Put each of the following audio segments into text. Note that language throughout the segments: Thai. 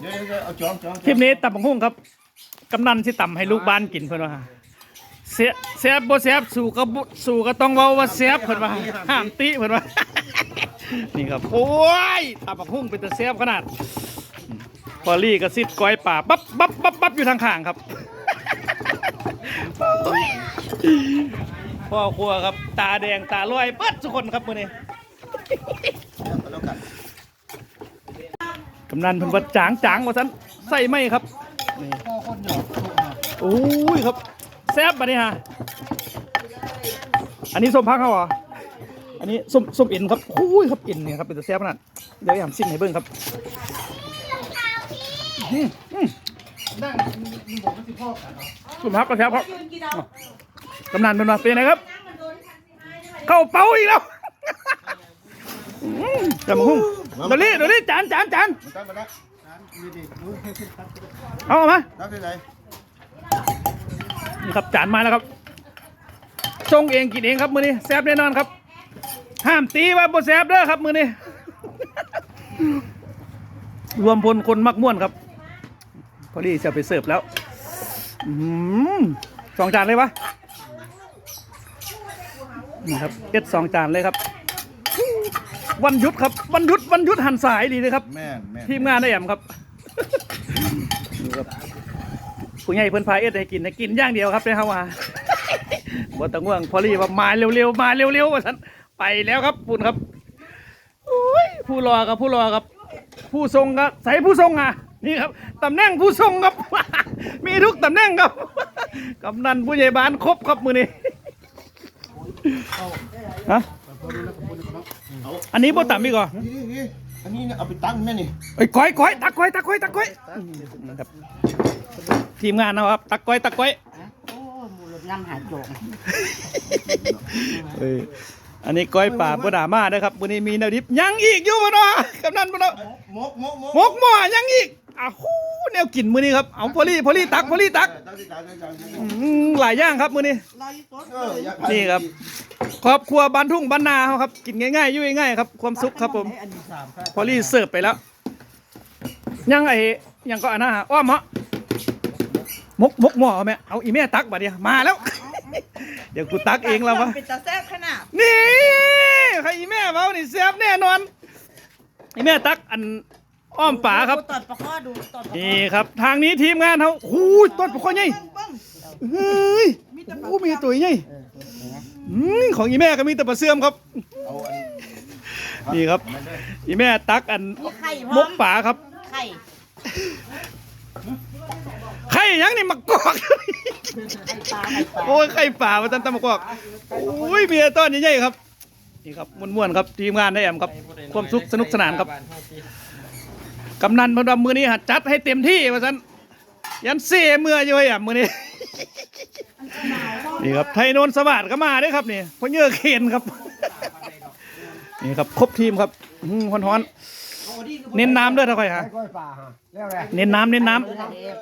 เดี๋ยวเดี๋ยวเอาจองจองคลิปนี้ตำบักหุ่งครับ กำนันสิตำให้ลูกบ้านกินเพิ่นว่าเสียเสียบบ่เสียบสู่ก็บ่สู่ก็ต้องเว้าว่าเสียบเพิ่นว่าห้ามติเพิ่นว่า นี่ครับโอ้ยตำบักหุ่งเป็นตะเสียบขนาดพอลี่ก็ซิดก้อยป่าปั๊บปั๊บปั๊บปั๊บอยู่ทางข้างครับ พ่อครัวครับ ตาแดงตาลอยเปิดทุกคนครับมื้อนี้ แล้วกัน กำนันเพิ่นว่าจางจางว่าซั่นใส่ไหมครับนี่พ่อคนหยอกโอ้ยครับแซ่บบัดนี้ฮะอันนี้ส้มพักเขาเหรออันนี้ส้มส้มเอ็นครับโอ้ยครับเอ็นเนี่ยครับเป็นตัวแซ่บขนาดเดี๋ยวอย่างซิมให้เบิ่งครับอืมอืมนั่งมีบอกว่าสิพ่อกันเนาะส้มพักก็แซ่บครับกำนันเป็นมาเป็นไงครับเข้าเป้าอีกแล้วจำหุ้ง เดี๋ยวนี้เดี๋ยวนี้จานจานจานมันตั้งมาแล้วมีดิดูให้ขึ้นตั้งเอามาตั้งที่ไหนนี่ครับจานมาแล้วครับชงเองกินเองครับมือนี้แซ่บแน่นอนครับ ห้ามตีว่าบ่แซ่บเด้อครับมือนี้ รวมพลคนมักม่วนครับ พอดีจะไปเสิร์ฟแล้วอืมสองจานเลยวะนี่ครับเอ็ดสองจานเลยครับ วันหยุดครับวันหยุดวันหยุดหันสายดีเลยครับ แม่นแม่นทีมงานได้แอมครับนี่ครับผู้ใหญ่เพิ่นพาเอ็ดให้กินให้กินอย่างเดียวครับได้ครับว่าบ่ต้องห่วงพอลี่ว่ามาเร็วๆมาเร็วๆว่าฉันไปแล้วครับปุ่นครับโอ้ยผู้รอครับผู้รอครับ ผู้ทรงครับใส่ผู้ทรงอะนี่ครับตำแหน่งผู้ทรงครับ มีทุกตำแหน่งครับกำนันผู้ใหญ่บ้านครบครับมือนี้ฮะ อันนี้บ่ต่ำอีกเหรอนี่นี่อันนี้เนี่ยเอาไปตั้งแม่นี่ไอ้ยก้อยก้อยตักก้อยตักก้อยตักก้อยครับทีมงานนะครับ ตักก้อยตักก้อยโอ้ยมูลน้ำหาโจงเอ้ยอันนี้ก้อยป่าบ่ดามาเด้อครับวันนี้มีแนวดิบยังอีกอยู่บ่เนาะกำนันบ่เนาะมกมกมกหมกหม้อยังอีกอ้าวหู แนวกินมื้อนี้ครับเอาพอลี่พอลี่ตักพอลี่ตักตั้งที่จานตั้งจานอืมหลายอย่างครับมื้อนี้ลอยต้นเอออยากนี่ครับครอบครัวบ้านทุ่งบ้านนาเขาครับกินง่ายๆอยู่ง่ายๆครับความสุขครับผมอันนี้สามครับพอลี่เสิร์ฟไปแล้ว ยังไอ้ยังก็อันนั้นฮะอ้อมเหาะมกมกหม้อเอาแม่เอาอีแม่ตักบัดเดียวมาแล้ว เดี๋ยวกูตักเองแล้ววะเป็นตาแซ่บขนาดนี่ใครอีแม่เว้านี่เสียบแน่นอนอีแม่ตักอัน อ้อมป่าครับดูตอดปลาข้อดูตอดปลาข้อนี่ครับ ทางนี้ทีมงานเขาหูยต้นปกคอใหญ่เบิ้งเบิ้งเฮ้ยโอ้มีตัวใหญ่อืมของอีแม่ก็มีแต่ปลาเสื่อมครับเอาอันนี่ครับ อีแม่ตักอันมีไข่พมร้อมกป่าครับ ไข่ไข่หยังนี่มากอก ไข่ปลาไข่ปลาโอ้ยไข่ป่ามาตั้งแต่มากอกโอ้ยเมียต้นใหญ่ๆครับ นี่ครับม่วนๆครับทีมงานได้แอมครับ ความสุขสนุกสนานครับ กำนันเพนว่ามือนี้หัดจัดให้เต็มที่ว่าสันยันเสียเมื่ออยู่ไอ้แอมมือนี้ นี่ครับไทยโนนสวัสดก็มาเด้วยครับนี่พเยอะเคนครับ นี่ครับครบทีมครับอื้อฮ้อนๆเน้นน้ำด้วยเท่าไหร่ฮะก้อยป่าฮะแล้วไงเน้นน้ำเน้นน้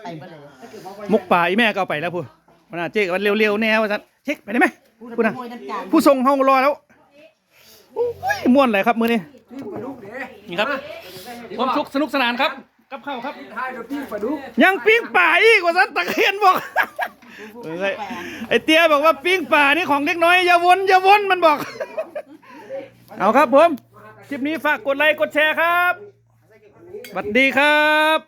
ไปไปเลยำมุกป่าอีแม่ก็เอาไปแล้วพูดมันน่าเจ๊กันเร็วๆแน่ว่าสันเช็คไปได้ไหมพูดนะมวยน้ำจานผู้ทรงห้องรอแล้วโอ้ยม่วนเลยครับมือนี้นี่ครับ ความสุขสนุกสนานครับ กับข้าวครับยังปิ้งป่าอีกว่าสันตะเคียนบอกเอ้ยไอเตี้ยบอกว่าปิ้งป่านี่ของเด็กน้อยอย่าวนอย่าวนมันบอก เอาครับผม คลิปนี้ฝากกดไลค์กดแชร์ครับสวัสดีครับ